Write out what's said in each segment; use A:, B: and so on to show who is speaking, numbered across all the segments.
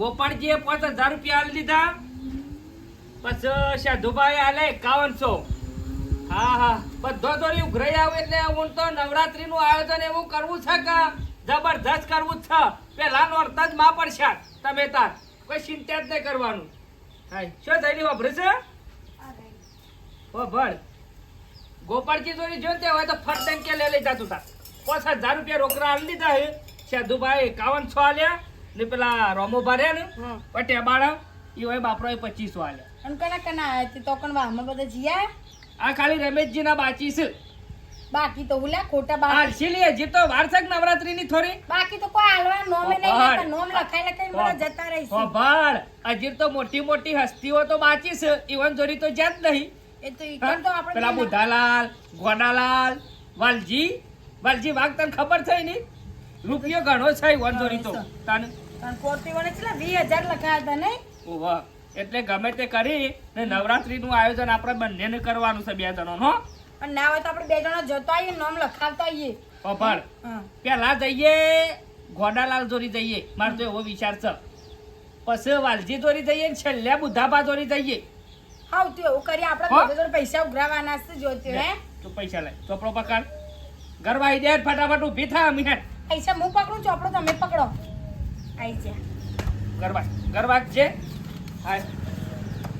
A: ગોપાળજીએ પાંચ હજાર રૂપિયા આલી દીધા. પછી સાધુભાઈ આલે એકાવનસો. હા હા. બધો દોરી ઉઘરાઈ આવે એટલે હું તો નવરાત્રી નું આયોજન એવું કરવું છે કે જબરદસ્ત કરવું છે? પેલા નોરતા જ માં પડશે. તમે તાર. કોઈ ચિંતા જ નહીં કરવાનું. હાય. શું થયેલી વાપરે છે ઓ ભળ ગોપાળજી દોરી જોઈ તે હોય તો ફટ ડંકે લઈ લઈ જતું તા પાંચ હજાર રૂપિયા રોકડા આલી દીધા હે. સાધુભાઈ એકાવનસો આલ્યા. ને પેલા રોમો ભર્યા ને. પટ્યા બાળા ઈ હોય બાપરો પચીસો આલ્યા
B: અને કના કના તો કણ વાહમાં બધા જીયા?
A: આ ખાલી રમેશજી ના બાચી છે.
B: બાકી તો ઉલ્યા ખોટા બાકી
A: આલસી લે હજી તો વાર નવરાત્રી ની થોડી.
B: બાકી તો કોઈ હાલવા નોમે નહીં. નોમ લખાઈ લખાઈ મને જતા
A: ઓ ભાળ હજી તો મોટી મોટી હસ્તીઓ તો બાચી છે. ઈવન જોરી તો જાત જ નહીં.
B: એ તો
A: હા?
B: ઈકણ તો આપણે
A: પેલા બુધાલાલ ગોડાલાલ વાલજી. વાલજી વાઘ તને ખબર થઈ ની રૂપિયો ઘણો છે ઈવન જોરી તો. તને
B: પણ કોર્ટી વડે છેલ્લા વીસ હજાર લખાયા હતા નહીં?
A: ઓહો એટલે ગમે તે કરી ને નવરાત્રી નું આયોજન આપણે બંનેને કરવાનું છે બે જણો નો
B: અને ના હોય તો આપણે બે જણા જતો આવીએ નોમ લખાવતા આવીએ.
A: ઓ પેલા જઈએ ગોડાલાલ જોરી જઈએ. મારે તો એવો વિચાર છે. પછી વાલજી જોરી જઈએ ને છેલ્લે બુધાબા જોરી જઈએ.
B: હા તું એવું કરીએ આપણે પૈસા ઉઘરાવાના છે જોતી હે?
A: તું પૈસા લે. ચોપડો પકડ. આઈ દે ફટાફટ ઊભી થા મિનિટ
B: પૈસા હું પકડું ચોપડો તમે પકડો.
A: ગરબા. ગરબા છે?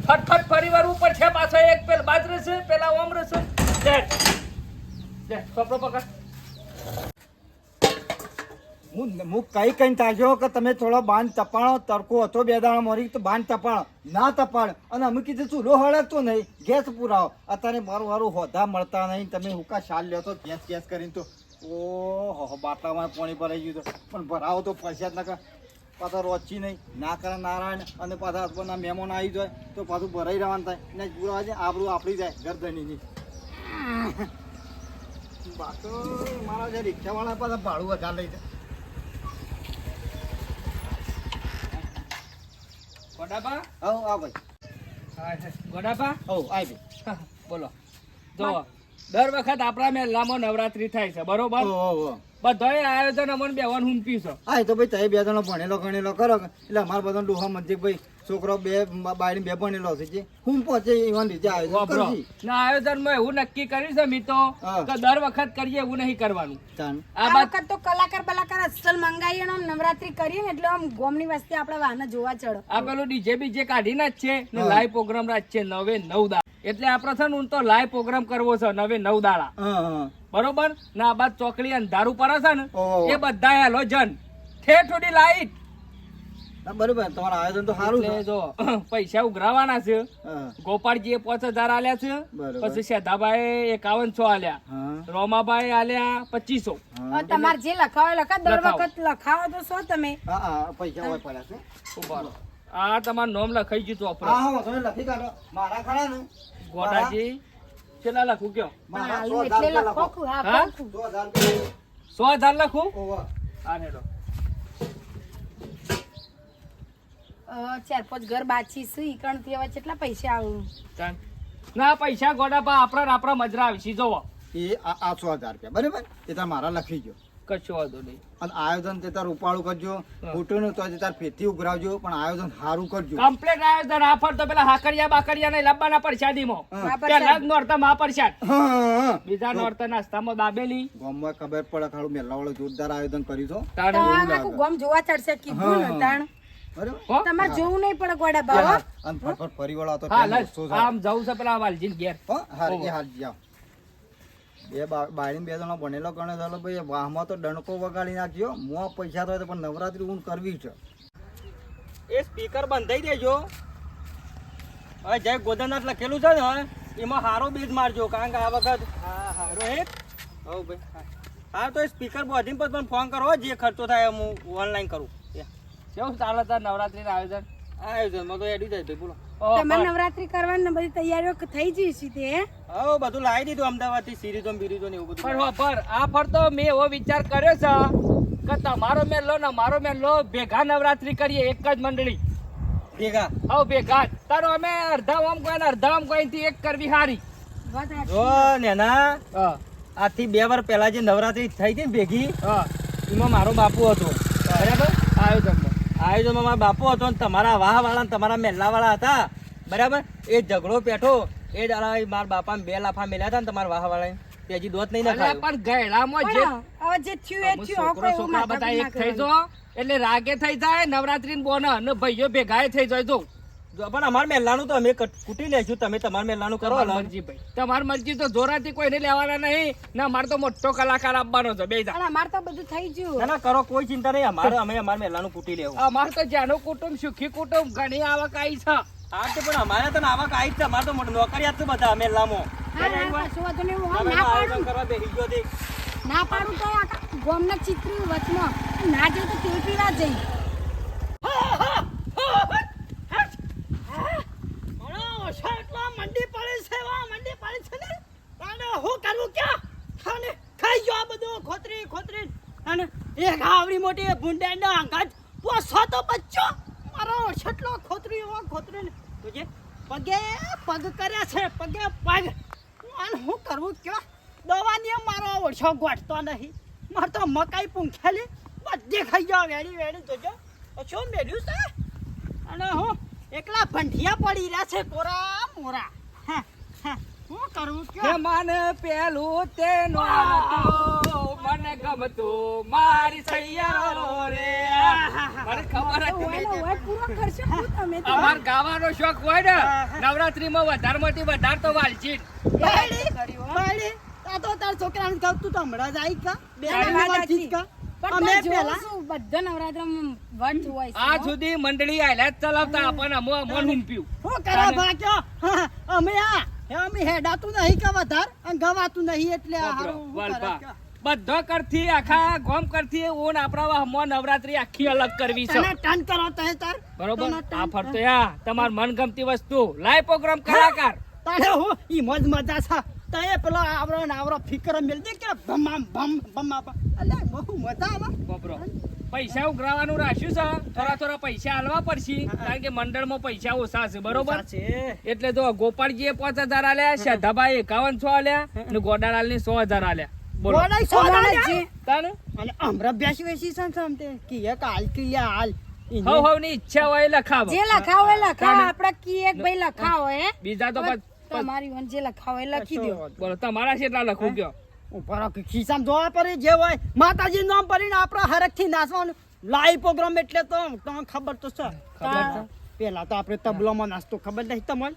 A: ફટફટ પરિવાર ઉપર છે પાછો એક પેલા બાજરે છે પેલા ઓમ છે. દે દે ચોપડો પકડ.
C: હું હું કઈ કઈ તાજો કે તમે થોડો બાંધ તપાણો તડકો હતો બે દાણા મોરી તો બાંધ તપાણો ના તપાણ અને અમે કીધું ચૂલો હળગતો નહીં ગેસ પુરાવો. અત્યારે મારું મારું હોધા મળતા નહીં. તમે હુકા શાલ લ્યો તો ગેસ ગેસ કરીને તો ઓ હો બાટલામાં પાણી ભરાઈ ગયું તો. પણ ભરાવો તો પૈસા જ નકા. પાછા રોચી નહીં. ના કરે નારાયણ અને પાછા હસબન્ડના મહેમાન આવી જાય તો પાછું ભરાઈ રહેવાનું થાય. ને પુરાવા છે આબરું આપણી જાય ગરદનીની બાતો મારા જે રિક્ષાવાળા પાછા ભાડું વધારે લઈ જાય.
A: ગોડાબા
C: આવો આ ભાઈ.
A: હા ગોડાબા
C: આવો આય ભાઈ.
A: બોલો. જો દર વખત આપણા મેલામાં નવરાત્રી થાય છે બરોબર?
C: ઓહો, ઓહો.
A: બધાય આયોજન અમને બેવાનું હુંપી છે.
C: હા એ તો ભાઈ તમે બે જણો ભણેલો ગણેલો કરો એટલે અમારા બધા ડોહા મધ્ય છોકરો બે બાયડી બે ભણેલો છે હું પહોંચે એવા રીતે આયોજન
A: ના આયોજનમાં એવું નક્કી કર્યું છે મી કે દર વખત કરીએ એવું નહીં કરવાનું. આ
B: આ વખત તો કલાકાર બલાકાર અસલ મંગાવીએ ને આમ નવરાત્રી કરીએ ને એટલે આમ ગોમની વસ્તી આપડે વાહન જોવા ચડો.
A: આ પેલું ડીજે બીજે કાઢીને જ છે ને લાઈવ પ્રોગ્રામ રાખ છે નવે નવ દાડા. એટલે આપણે છે ને ઊન તો લાઈવ પ્રોગ્રામ કરવો છે નવે નવ દાડા.
C: હા હા.
A: બરોબર? ને આ બાદ ચોકડી અંધારું પડે છે ને એ બધા હેલોજન ઠેર થોડી લાઈટ.
C: બરોબર તમારું આયોજન તો સારું છે.
A: જો પૈસા ઉઘરાવાના છે.
C: ગોપાળજી
A: એ પાંચ હજાર આલ્યા છે. પછી શેધાભાઈ એકાવનસો આલ્યા. રોમાભાઈ આલ્યા પચીસો.
B: તમારે જે લખાવો લખા દર
A: લખાવો.
B: વખત લખાવો તો શું તમે.
C: પૈસા હોય પડ્યા છે.
A: આ તમારું નામ લખાઈ ગયું ચોપડો
C: હા હા લખી કાઢો. મારા ખરા ને.
A: ગોડાજી. કેટલા લખું કયો?
C: સો હજાર
B: લખો.
C: સો
A: સો
B: ચાર પાંચ ઘર બાચી છે ઈકણથી હવે કેટલા પૈસા આવું?
A: ના પૈસા ગોડા પા આપણા આપણા મજરા આવશે જોવો
C: એ આ આ સો હજાર રૂપિયા. બરાબર? એ તાર મારા લખી ગયો.
A: કશો વાંધો નહીં.
C: અને આયોજન તે તાર ઉપાડું કરજો. ખોટું નું તો તે તાર ફેથી ઉઘરાવજો પણ આયોજન સારું કરજો.
A: કમ્પ્લેટ આયોજન આફર તો પેલા હાકરિયા બાકરિયા ને લબ્બાના પરસાદીમાં. પેલા જ નોરતા માં પરસાદ. બીજા નોરતા નાસ્તામાં દાબેલી.
C: ગામમાં ખબર પડે ખાડું મેલાવાળું જોરદાર આયોજન કર્યું
B: તો ગામ જોવા ચડશે કીધું ને તાણ. તમારે જોવું નહીં પડે ગોડા બાવા.
C: અને ફટફટ ફરી વળો તો.
A: આમ જવું છે પેલા વાલજી ઘેર.
C: હા હાર
A: ઓહો.
C: બે બા- બાયડી બે જણો ભણેલો ગણે ચાલો ભાઈ વાહમાં તો ડણકો વગાડી નાખ્યો. મોં પૈસા તો પણ નવરાત્રી ઊંઘ કરવી છે.
A: એ સ્પીકર બંધાઈ દેજો. હવે જય ગોદાનાથ લખેલું છે ને એમાં હારો બીજ મારજો કારણ કે આ વખત હા હારો હે. હવ ભાઈ હા. હા તો સ્પીકર બોધીને પછી પણ ફોન કરો જે ખર્ચો થાય હું ઓનલાઈન કરું. કેવું ચાલે તાર નવરાત્રીનું આયોજન? આયોજનમાં તો એડી જાય ભાઈ બોલો.
B: તમારે નવરાત્રી કરવાની ને બધી તૈયારીઓ થઈ જઈ છે તે હે?
A: હવે બધું લાવી દીધું અમદાવાદથી સિરીઝો બિરીઝો ને એવું બધું પણ પર આ ફર તો મેં એવો વિચાર કર્યો છે કે તમારો મેલો ને મારો મેલો ભેગા નવરાત્રી કરીએ એક જ મંડળી. ભેગા? હા ભેગા. તારો અમે અડધા ઓમ કોઈ ને અડધા ઓમ કોઈ થી એક કરવી હારી.
D: જો નેના
A: આથી
D: આજથી બે વાર પહેલા જે નવરાત્રી થઈ હતી ને ભેગી
A: હા.
D: એમાં મારો બાપુ હતો.
A: બરાબર? આયોજનમાં
D: આયોજનમાં મારા બાપુ હતો ને તમારા વાહ વાળા ને તમારા મહેલા વાળા હતા. બરાબર? એ ઝઘડો પેઠો. એ દાડા મારા બાપા બે લાફા મેલ્યા હતા ને તમારા વાહ વાળા તે હજી દોત નહીં
A: અલ્યા પણ ગયડામાં જે
B: હવે જે થયું એ થયું
A: છોકરો છોકરા બધા એક થઈ જો એટલે રાગે થઈ જાય નવરાત્રી ને બોન અને ભાઈઓ ભેગા થઈ જાય તો
D: જો. પણ અમાર મહેલાનું તો અમે કૂટી લેશું. તમે તમાર મેલ્લાનું કરો
A: મરજી ભાઈ. તમાર મરજી તો જોરાથી કોઈને લેવાના નહીં. ના મારે તો મોટો કલાકાર આપવાનો છે. બે
B: અમાર તો બધું થઈ ગયું.
D: ના કરો કોઈ ચિંતા નહીં. અમારે અમે અમાર મહેલાનું કૂટી લેવું.
A: અમારે તો જ્યાંનું કુટુંબ સુખી કુટુંબ ઘણી આવક આવી છે.
D: હા તો પણ અમારે તો આવક આવી જ છે. અમારે તો મોટી નોકરિયાત છે બધા મેલ્લામાં
B: હા હા કશું વાંધો નહીં હું
D: તમે
B: ના પાડું.
D: તે.
B: ના પાડું તો ગોમના ચિત્ર વચમાં. ના જઈ તો તેલ પીવા જઈ
E: મંડી પડે છે વા મંડી પડે છે ને અને હું કરું ક્યાં? અને ખાઈ ગયો બધું ખોતરી ખોતરી. અને એક આવડી મોટી ભૂંડાઈ ના અંગાત પોસો તો બચ્ચો મારો છેટલો ખોતરી એવો ખોતરી તુજે પગે પગ કર્યા છે, પગે પગ. અને હું કરવું ક્યાં? દવાની મારો ઓછો ગોઠતો નહીં. મારે તો મકાઈ પૂંખેલી બધી ખાઈ ગયો વેડી વેડી જોજો શું મેળ્યું છે? અને હું એકલા ભંઠિયા પડી રહ્યા છે કોરા મોરા. હા હા. કરું કયો
A: પેલું તેનો મને ગમતું મારી સૈયારો રે. મને ખબર હતી અમાર ગાવાનો શોખ હોય ને નવરાત્રીમાં વધારમાંથી વધાર તો વાલચીન
E: બાયડી, આ તો તાર છોકરાને કહું તું તો હમણાં જ આવી કા? બે
B: વાત
E: કા?
B: પણ
E: અમે
B: પેલા બધા નવરાત્રામાં વટ હોય
A: આ સુધી મંડળી આયલા ચલાવતા આપણને અમો અમો હુંપ્યું
E: શું કરવા ભાગ્યો? અમે આ અમે હેડાતું નહીં કે વધાર અને ગવાતું નહીં એટલે આ હારું?
A: બધો કરથી આખા ગોમ કરથી ઓન આપણા મો નવરાત્રી આખી અલગ કરવી છે.
E: તને ટન કરો તહે તાર.
A: બરોબર? આ. ફરતો યા તમાર મનગમતી વસ્તુ. લાઈવ પ્રોગ્રામ કલાકાર.
E: તારે હું ઈ મોજ મજા છે. તએ પેલો આવરો ને આવરો ફિકર મેલ દે કે ભમ ભમા ભમ. અલ્યા બહુ મજા આવે.
A: બબરો પૈસા ઉઘરાવાનું રાખ્યું છે. થોડા થોડા પૈસા હાલવા પડશે કારણ કે મંડળમાં પૈસા ઓછા છે બરોબર?
E: છે.
A: એટલે તો ગોપાલજીએ પાંચ હજાર આલ્યા શ્રદ્ધાભાઈ એકાવન સો આલ્યા. અને ગોડાલાલ ને સો હજાર આલ્યા? બોલો
E: સો
A: લખાવો.
B: લખાવો લખાવો લખાવો તમારી વન જે લખાવો એ લખી દો
A: બોલો તમારા કેટલા લખું કયો
E: ઉપર ખિસ્સામાં જોવા પડે જે હોય માતાજી નામ પડીને આપણા હરખથી નાચવાનું લાઈવ પ્રોગ્રામ એટલે તો તમને ખબર તો છે. પેલા તો આપણે તબલામાં નાચતો ખબર નહીં તમને?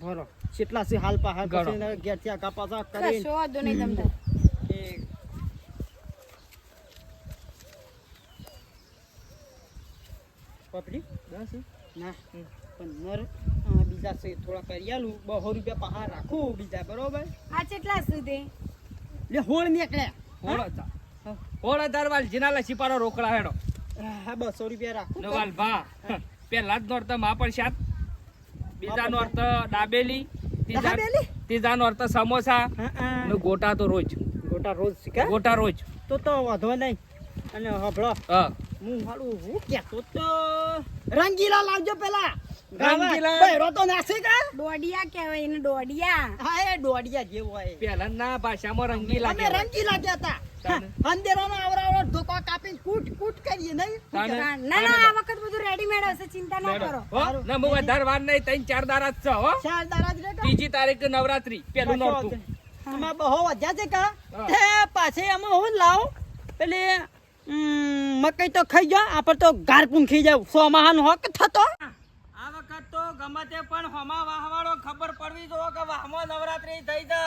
E: ભરો કેટલા છે હાલ પા હાલ પછી ઘેરથી આગા પાછા કરીને
B: વાંધો નહીં તમને.
E: એક દસ? ના. પંદર. બીજા થોડા કરી આલું. બસો રૂપિયા પહાડ રાખું બીજા બરોબર?
B: આ કેટલા સુધી?
E: લે હોળ નીકળે.
A: હોળ હજાર વાલજીના લસી પાડો રોકડા હેડો.
E: હા બસો રૂપિયા રાખું
A: ને વાલભા પેલા જ નોર્ત માપણ શાત બીજા નોર્ત દાબેલી. ત્રીજા? ત્રીજા નોર્ત સમોસા. ને ગોટા તો રોજ.
E: ગોટા રોજ શીખે
A: ગોટા રોજ.
E: તો તો વાંધો નહીં. અને હભળો.
A: હા.
E: હું હાલું હું કહેતો તો. રંગીલા લાવજો પેલા.
B: દોડિયા કહેવાય એને દોડિયા.
E: હા એ દોડિયા જેવું હોય.
A: પહેલાના ભાષામાં રંગીલા
E: અમે રંગીલા કહેતા.
A: તાને?
E: અંધેરાનો ધોકો કાપીને કૂટ કૂટ કરીએ નહીં?
B: ના ના આ વખત બધું રેડીમેડ હશે ચિંતા ના કરો.
A: હો? હું વધારે વાર નહીં ત્રણ ચાર દાડા જ છે હો.
E: ચાર દાડા જ
A: ત્રીજી તારીખ નવરાત્રી પેલું નોરતું.
E: બહુ વધ્યા છે કા? તે પાછી એમાં હું લાવ. પેલી મકઈ તો ખાઈ ગયો આપડે તો ગાર પૂંખી જાવ સોમાહાન હોક થતો.
D: તો ગમે તે પણ હોમા વાહવાળો ખબર પડવી જો કે વાહમાં નવરાત્રી થઈ છે.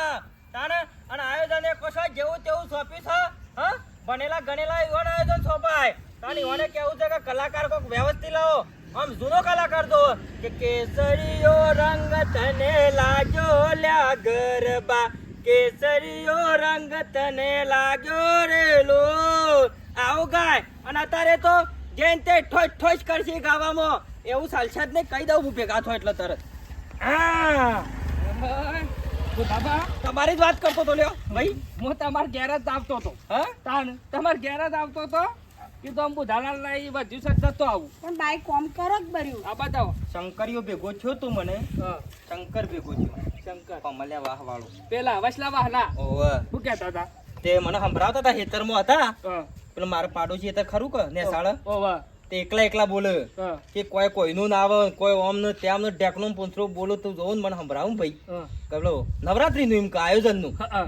D: તાણે અને આયોજન એ કશો જેવું તેવું સોંપી છે હ? ભણેલા ગણેલા એવાનું આયોજન સોંપાય. તાણી ઓને કેવું છે કે કલાકાર કોક વ્યવસ્થિત લાવો. આમ જૂનો કલાકાર તો કે કેસરીયો રંગ તને લાગ્યો લ્યા ગરબા. કેસરીયો રંગ તને લાગ્યો રેલો આવું ગાય. અને અત્યારે તો જેન તે ઠોચ ઠોચ કરશે ગાવામાં. એવું સાલસાદ ને કહી દઉં હું ભેગા થો એટલે તરત. તમારી જ વાત કરતો તો લ્યો ભાઈ.
A: હું તમાર ઘેર જ આવતો હતો
D: હા?
A: તાન તમારા ઘેર જ આવતો હતો કીધું આમ બુધાલાલ ના ઈ વધ્યું છે જતો આવું.
B: પણ બાઈક કોમ કરો જ ભર્યું
A: આ બતાવો.
D: શંકરીઓ ભેગો છો તું મને?
A: હા,
D: શંકર ભેગો છો
A: શંકર.
D: કમલ્યા વાહ વાળો
A: પેલા વસલા વાહલા.
D: ઓહ
A: શું કહેતા હતા?
D: તે મને સંભળાવતા હતા હેતરમાં હતા.
A: હા,
D: પેલો મારો પાડોશી હેતર ખરું કે
A: ઓવા.
D: તે એકલા એકલા બોલે કે કોઈ કોઈનું ના આવે કોઈ ઓમ ને તેમ ને ઢેકનો પૂંછરો બોલો તું જોઉં મને સંભળાવું ભાઈ.
A: હા,
D: નવરાત્રી નું એમ કે આયોજનનું
A: હા.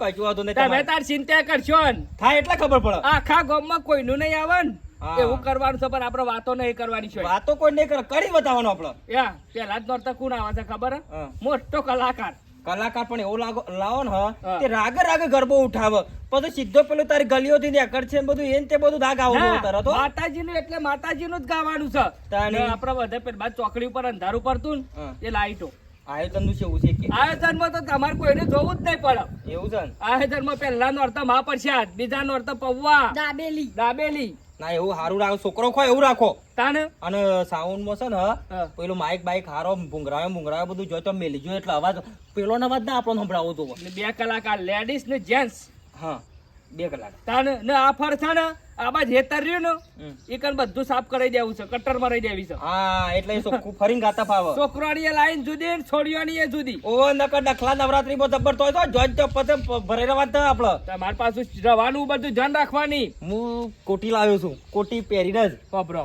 D: કશું વાંધો નહીં
A: તમે. તાર ચિંતા કરશો
D: થાય એટલે ખબર પડે.
A: આખા ગામમાં કોઈનું નહીં આવે ને. એવું કરવાનું છે પણ આપણે વાતો નહીં કરવાની છે.
D: વાતો કોઈ નહીં કરે કરી બતાવવાનું આપણો.
A: પેલા જ નોરતા કોણ આવે છે ખબર. મોટો કલાકાર.
D: કલાકાર પણ એવો લાગો લાવો ને. તે રાગે રાગે ગરબો ઉઠાવે પછી સીધો પેલો તારી ગલીઓથી નીકળ છે બધું એને તે બધું દાગ આવું
A: ના,
D: તરત.
A: માતાજીનું એટલે માતાજીનું જ ગાવાનું છે
D: તાણી.
A: ને આપણે બધા પેલા બાદ ચોકડી ઉપર અંધારું પડતું ને. એ લાઈટો
D: આયોજનનું છે એવું છે કે
A: આયોજનમાં તો તમારે કોઈને જોવું જ નહીં પડે
D: એવું છે
A: આયોજનમાં પહેલા નોરતા મહાપ્રસાદ બીજા નોરતા પૌવા
B: દાબેલી
A: દાબેલી
D: ના એવું સારું રાખો. છોકરો ખો એવું રાખો.
A: તાને
D: અને સાઉન્ડમાં છે ને. પેલું માઇક બાઇક હારો ભૂંગરાયો ભૂંગરાયો બધું જો તો મેલી જોયો એટલે અવાજ પેલો અવાજ ના આપણને સંભળાવો તો
A: બે કલાકાર લેડીઝ ને જેન્ટ્સ
D: હા. બે કલાક.
A: તાને ને આ ફર છે ને આ બાજ હેતર રહ્યું ને. એ કણ બધું સાફ કરી દેવું છે કટરમાં રહી દેવી છે.
D: હા એટલે એ ચોખ્ખું ફરીને ગાતા ફાવે.
A: છોકરાની લાઈન જુદી ને છોડીઓની એ જુદી.
D: ઓ નકર ડખલા નવરાત્રી બહુ જબર તોય તો જોઈ તો પતે ભરેલા વાત તો આપણે
A: મારી પાસે રવાનું બધું ધ્યાન રાખવાની.
D: હું કોટી લાવ્યો છું કોટી પહેરીને જ.
A: વાપરો.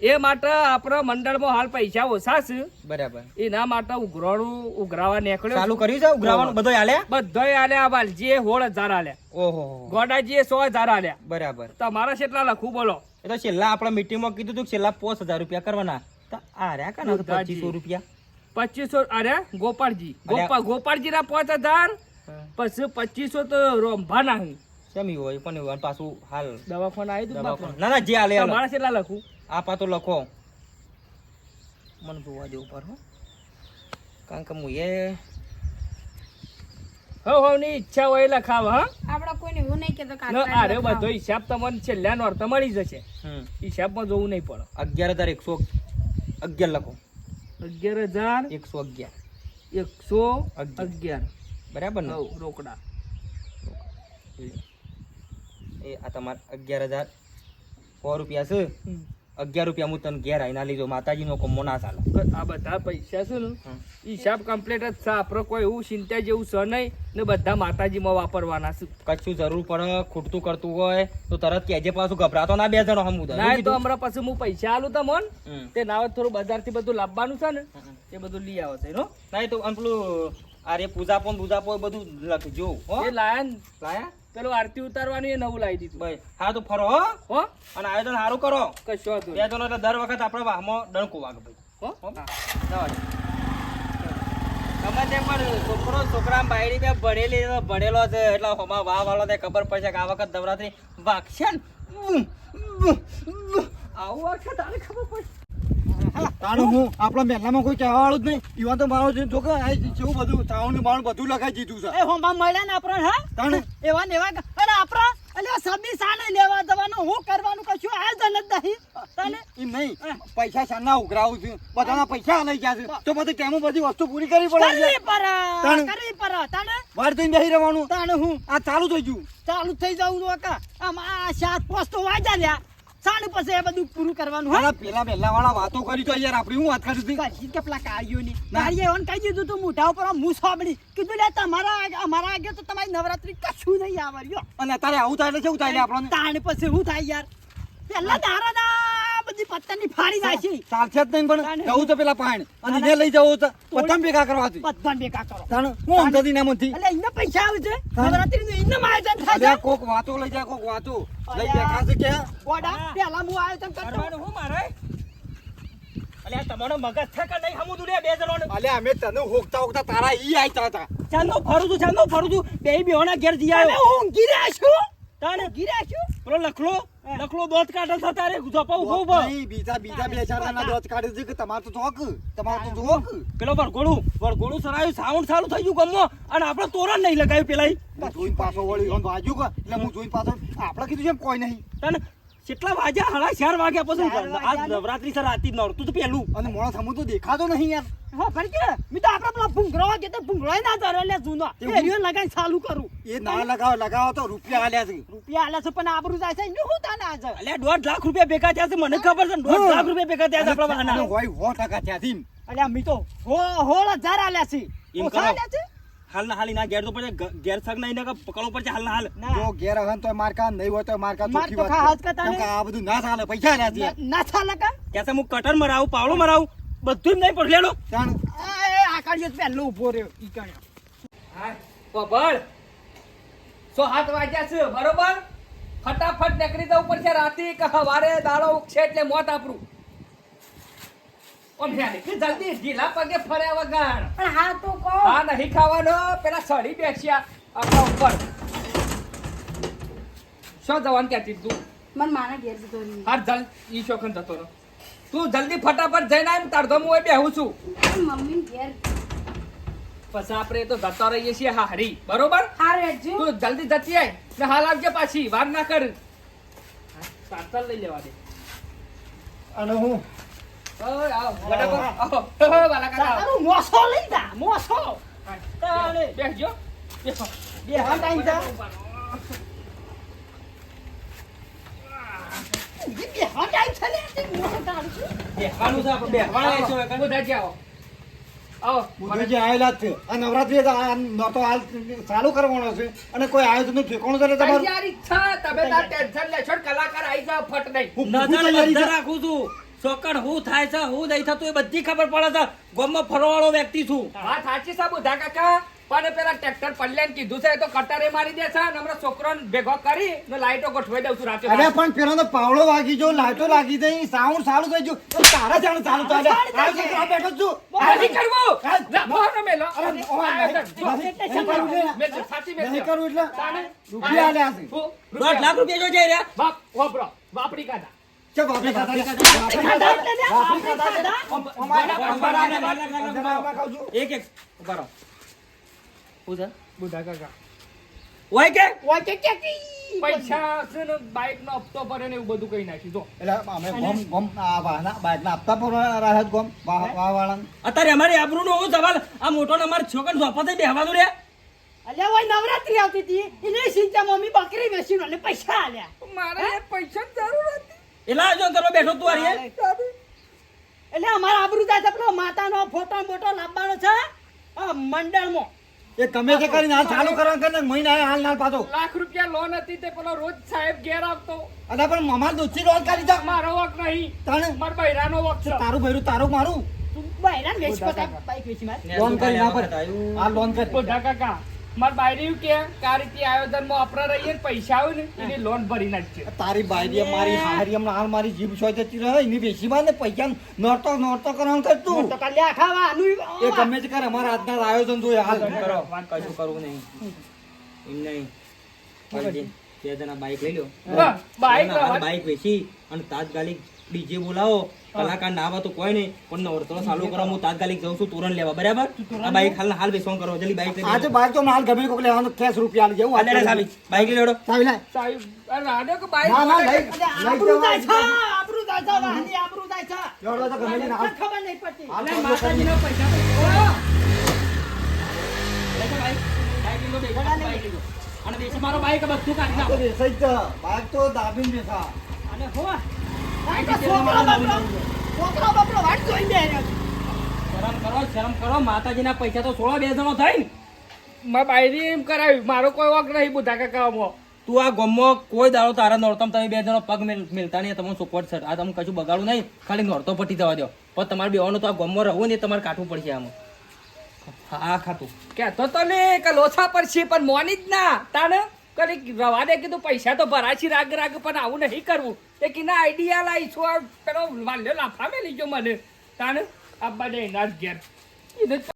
A: એ માટે આપણા મંડળમાં હાલ પૈસા ઓછા છે.
D: બરાબર.
A: એના માટે ઉઘરાણું ઉઘરાવા નીકળ્યો
D: ચાલુ કર્યું છે ઉઘરાવાનું? બધો આલ્યા?
A: બધો આલ્યા વાલજીએ હોળ હજાર આલ્યા.
D: ઓહો.
A: ગોડાજી સો હજાર આલ્યા.
D: બરાબર.
A: તમારા કેટલા લખું બોલો.
D: એ તો છેલ્લા આપણે મીટિંગમાં કીધું તું છેલ્લા પાંચ હજાર રૂપિયા કરવાના. તો આ રહ્યા કાના પચીસો રૂપિયા.
A: પચીસો અરે ગોપાળજી. ગોપાલ ગોપાળજી ના પાંચ હજાર પછી પચીસો તો રોંભા ના
D: કેમ હોય પણ પાછું હાલ.
A: દવાખાના આવી દઉં
D: ના ના જે હાલે
A: મારા કેટલા લખું
D: આ પાતો લખો. મને જોવા જેવું પર હો. કારણ કે હું એ
A: હો હવની ઈચ્છા હોય લખાવ હા?
B: આપડે કોઈને એવું નહીં કેતો કે
A: ન, અરે
B: જ
A: બધો હિસાબ તમને છેલ્લા નોરતા મળી જશે.
D: હમ,
A: હિસાબમાં જોવું નહીં પડે.
D: અગિયાર હજાર એકસો અગિયાર લખો.
A: અગિયાર હજાર
D: એકસો અગિયાર.
A: એકસો
D: અગિયાર. બરાબર ને?
A: રોકડા.
D: એ આ તમારે અગિયાર હજાર સો રૂપિયા છે. અગિયાર રૂપિયા હું તને ઘેર આવીને લીધો માતાજીનો કોમો ના ચાલે.
A: આ બધા પૈસા છે ને હિસાબ કમ્પ્લીટ જ છે. આપણે કોઈ એવું ચિંતા જેવું છે નહીં ને બધા માતાજીમાં વાપરવાના છે.
D: કશું જરૂર પડે ખૂટતું કરતું હોય તો તરત કહેજે પાછું ગભરાતો ના બે જણો હમું
A: ના તો હમણાં પછી હું પૈસા આલું તમને. તે નાવ થોડું બજારથી બધું લાવવાનું છે ને એ બધું લઈ આવો છે નો
D: ના તો આમ પેલું અરે પૂજા પણ પૂજા પણ બધું લખજો
A: એ લાયા ને.
D: લાયા?
A: પેલું આરતી ઉતારવાનું એ નવું લાવી દીધું.
D: ભાઈ હા તો ફરો હો.
A: હો?
D: અને આયોજન સારું કરો.
A: કશો હતું
D: બે જણો દર વખત આપણે વાહમાં ડણકો વાગે ભાઈ.
A: હો?
D: તેમ પણ છોકરો છોકરા બાયડી બે ભણેલી ભણેલો છે. એટલે હમણાં વાહ વાળો તે ખબર પડશે કે આ વખત નવરાત્રી વાગશે ને. આવું વાગશે તારે ખબર પડશે.
C: તારું હું આપણા મહેલામાં કોઈ કહેવા વાળું જ નહીં. ઈવન તો મારો છે. જોકે આ જેવું બધું તાવણ ને બધું લખાઈ દીધું છે.
E: એ હોંભા મળ્યા ને આપણે હા?
C: તાણે?
E: એવા ને એવા અરે આપણા એટલે સબી સાને લેવા જવાનું હું કરવાનું કશું? આ જ નથી તને
C: એમ નહીં. પૈસા સાના ઉઘરાવું છું. બધાના પૈસા લઈ ગયા છે. તો બધી કેમ બધી વસ્તુ પૂરી કરવી પડે
E: કરવી
C: તાણે.
E: કરવી પર તને
C: વાર થઈને બેસી રહેવાનું.
E: તને હું?
C: આ ચાલુ થઈ ગયું.
E: ચાલુ થઈ જવું કા આમ આ સાત પોસ્ટ વાજા રહ્યા. સાને પછી એ બધું પૂરું કરવાનું હા.
C: પેલા પહેલા વાળા વાતો કરી તો યાર આપણી હું વાત કરી હતી?
E: કશી કે પેલા કાળીઓની.
C: ની.
E: કાળીએ એવન કહી દીધું તું મોઢા ઉપર મું સાંભળી કીધું લે તમારા અમારા આગે તો તમારી નવરાત્રી કશું નહીં આવર્યો
C: અને તારે આવું થાય એટલે કેવું થાય આપણને?
E: તાણ પછી હું થાય યાર? પેલા તારા ના બધી પત્તાની ફાડી નાખી.
C: ચાલશે જ નહીં પણ. જવું તો પેલા પાણી. અને જે લઈ જવું તો બધા ભેગા કરવા હતી.
E: બધા ભેગા કરો.
C: તાણે હું સમજાતી ના મનથી
E: એટલે એમને પૈસા આવે છે. નવરાત્રી નું એમને આયોજન થાય છે.
C: કોક વાતો લઈ જાય કોક વાતો લઈ
E: જાય
C: બેઠા કે?
E: ગોડા પેલા હું આયોજન કરતો.
D: કરવાનું હું મારે? અલ્યા તમારો મગજ છે કે નહીં? હમું દુનિયા બે જણો
C: અલ્યા અમે તને હોકતા હોકતા તારા ઈ આયતા હતા.
D: ચાંદો ફરું છું ચાંદો ફરું છું. બે બેહોના ઘેર જઈ આવ્યો.
E: ઊંઘી રહ્યા છો?
D: તાણે
E: રહ્યા છો
D: પેલો લખલો લખલો દોત કાઢે છે તારે ઝોપા ઊભો. ઊભો
C: નહીં, બીજા બીજા બેચારા ના જણા દોત કાઢે છે કે તમાર તો જોક તમાર તો જોક
D: પેલો વરઘોડું વરઘોડું સરાયું સાઉન્ડ સારું થઈ ગયું ગમો. અને આપણે તોરણ નહીં લગાવ્યું પેલા
C: હું જોઈને પાછો વળી વાજ્યું કે? એટલે હું જોઈને પાછો આપણે કીધું છે કોઈ નહીં.
D: તને કેટલા વાગ્યા? હળા ચાર વાગ્યા પછી આજ નવરાત્રી સર રાતી નડતું તો પેલું
C: અને મોણસ હમું તો દેખાતો નહીં યાર.
E: હા ફરી કે મેં તો આપડે પેલા ભૂંગળો કે તો ભૂંગળો ના ધરે લે જૂનો? એરિયો લગાઈ ચાલુ કરું.
C: એ ના લગાવ લગાવ તો રૂપિયા આલ્યા છે.
E: રૂપિયા આલ્યા છે પણ આબરૂ જાય છે. નું હું તાને આજે?
D: અલ્યા દોઢ લાખ રૂપિયા ભેગા થયા છે મને ખબર છે દોઢ લાખ રૂપિયા ભેગા થયા છે આપણા વાના
C: હોય હો ટકા ત્યાંથી
E: અલ્યા મી તો હો હોળ હજાર આલ્યા છે. ઓછા. આલ્યા છે?
D: હાલ ના હાલ ના ઘેર તો પડે ઘેર સગ નહીં ને પકડો પડશે હાલ ના હાલ.
C: જો ઘેર હન તો મારકા નહીં હોય તો મારકા
E: માર
C: ચોખ્ખી વાત કેમ કે આ બધું ના ચાલે પૈસા ના છે.
E: ના- ચાલે કા?
D: કેસે હું કટર મરાવું પાવડો મરાવું બધું જ નહીં પડલેડો
E: આ એ આકાળીઓ પહેલો ઊભો રહ્યો ઈ કાણ્યો
A: હા પબળ સો હાથ વાગ્યા છે બરોબર? ફટાફટ નીકળી જવું પડશે રાતે કે સવારે દાડો ઉગશે એટલે મોત આપણું. જલ્દી ઢીલા પગે ફર્યા વગર.
B: પણ હા તો કહો.
A: હા નહીં ખાવાનો. પેલા સડી બેસ્યા આપણા ઉપર. શું જવાનું ક્યાંથી તું?
B: મને મારા ઘેર જતો રહ્યો.
A: હાર જલ ઈ શોખન જતો રહો તું જલ્દી ફટાફટ જઈને આવ તાર તો હું બેહું છું.
B: મમ્મી ઘેર.
A: પછી આપણે તો જતા રહીએ છીએ હારી. બરોબર?
B: હાર
A: તું જલ્દી જતી આય ને હાલ આવજે પાછી વાર ના કર. સાતલ લઈ લેવા દે.
C: અને હું?
E: મોસો લઈ જા મોસો
A: બેસજો
E: બે જા
C: નવરાત્રી ચાલુ કરવાનો છે અને કોઈ આયોજન ઠેકાણું તમારું
A: છે તમે તાર ટેન્શન લેશો ને કલાકાર આવી જાવ ફટ નહીં
C: હું-.
D: રાખું છું ચોકડ હું થાય છે હું નહીં થતું એ બધી ખબર પડે છે. ગોમમાં ફરવાળો વ્યક્તિ છું.
A: વાત સાચી છે બુધા કાકા? પણ પેલા ટ્રેક્ટર પડલે કીધું છે તો કટારે મારી દે છે ને હમણાં છોકરો ભેગો કરી ને લાઈટો ગોઠવાઈ દઉં છું રાતે
C: અરે પણ પેલો પાવડો વાગી જો લાઈટો લાગી ગઈ સાઉન્ડ સારું થઈ ગયું. તો તારા જાણ ચાલુ થાય આ બેઠો છું.
A: નથી કરવું.
C: હા,
A: મેલો.
C: અરે,
A: સાચી મેલ.
C: નહીં કરવું એટલે. રૂપિયા આલ્યા છે.
A: હું,
D: લાખ રૂપિયા. જો જઈ રહ્યા
A: બાપ ઓબરો બાપડી કાઢા
C: ચલ, બાપરે ખાતા
E: ને,
C: બાપરે
E: ખાધા.
C: અમારે-.
D: એક એક ઊભા રહો છે
A: બુધા કાકા
D: ઓય કે
E: ઓય કે કે.
A: પૈસા છે ને બાઇક નો હપ્તો ભરે ને એવું બધું કઈ નાખ્યું જો
C: એટલે અમે ગોમ ગોમ આ વાહના બાઇકના હપ્તા પર રાહત ગોમ વાહ વાહ.
D: અત્યારે અમારી આબરૂનો હું સવાલ આ મોટો ને અમારે છોકરા થઈ બેહવાનું રે
E: અલ્યા ઓય નવરાત્રી આવતી હતી એને સિંચા મમ્મી બકરી વેચીને એટલે પૈસા આલ્યા
A: મારે પૈસા જરૂર હતી
D: એલા જો કરવા બેઠો તું આરીએ.
E: એટલે અમાર આબરૂ જાય છે પેલો માતાનો ફોટો મોટો લાવવાનો છે આ મંડળમાં.
C: એ ગમે તે કરીને હાલ ચાલુ કરવાનું કરીને મહિના હાલ નાલ પાછો.
A: લાખ રૂપિયા લોન હતી તે પેલો રોજ સાહેબ ઘેર આવતો.
C: અલા પણ મમાર દોચી લોન કરી જા.
A: મારો વક નહીં.
C: તણ?
A: માર બૈરાનો વક છે.
C: તારું ભર્યું તારું મારું?
E: તું બૈરાન વેચ પોતા બાઈક વેચી માર.
C: લોન કરી ના પડે આ લોન કરી.
A: બધા કાકા. મારા બાયરી કે કે આ રીતે આયોજનમાં આપણે રહીએ પૈસા આવે ને એની લોન ભરી નાખશે
C: તારી બાયરી મારી હારી હમણાં હાલ મારી જીભ છોય જતી રહે એની બેસી માં ને પૈસા નોરતો નોરતો કરવાનું કર તું.
E: તો કાલ્યા ખાવા આનું
C: એ ગમે જ કરે અમારા આજના આયોજન જોઈએ હાલ.
D: કરો. કશું કરવું નહીં. એમ નહીં. બે જણા બાઈક લઈ લો
A: બાઈક
D: બાઈક વેચી અને તાત્કાલિક ડીજે બોલાવો કલાકાર ના આવે તો કોઈ નહીં. પણ નવરતો ચાલુ કરો હું તાત્કાલિક જાઉં છું તુરંત લેવા. બરાબર? આ બાઈક હાલ હાલ બેસવાનું કરો જલ્દી બાઈક આ
C: આજે બાઈક તો હાલ ગમે કોક લેવાનું કેસ રૂપિયા લઈ જવું
D: હાલે રે સાબી બાઈક લઈ લેડો.
C: ચાવી લે.
A: સાહેબ અરે રાડ્યો કે બાઈક
C: ના ના લઈ
E: થાય છે. આબરૂ થાય છે વાહની આબરૂ થાય છે.
C: લેવડો તો ગમે ના
E: ખબર નહીં પડતી.
C: તો
A: માતાજીના પૈસા તો ખોળો. લઈ જા બાઈક. બાઈક લો, બે બાઈક લો. અને દેશ મારો બાઈક બધું કાઢી
C: તો
A: નાખો.
C: બેસાઈ જ બાઈક તો દાબીને બેસા
E: અને હો
D: શરમ કરો શરમ કરો. માતાજીના પૈસા તો સોળા બે જણો થઈ ને
A: બાયરી એમ કરાવ્યું મારો કોઈ વક નહીં બુધા કાકામાં.
D: તું આ ગમો કોઈ દાડો તારા નોરતમ તમે બે જણો પગ મેલ- મેલતા નહીં. તમને સપોર્ટ છે. આ તમે કશું બગાડું નહીં. ખાલી નોરતો પટી જવા દો પણ તમારે બેવાનું તો આ ગમમાં રહું ને તમારે કાઢવું પડશે આમાં. હા ખાતું.
A: કે તો તમે કે લોછા પર છે પણ મોની જ ના. તાને કરી રવાદે કીધું પૈસા તો ભરાશી રાગ રાગ, પણ આવું નહીં કરવું. તે કીના આઈડિયા લાવી છું. આ પેલો વાલ્યો લાફા લીજો મને. તાને આ બધે એના ઘેર. કીધું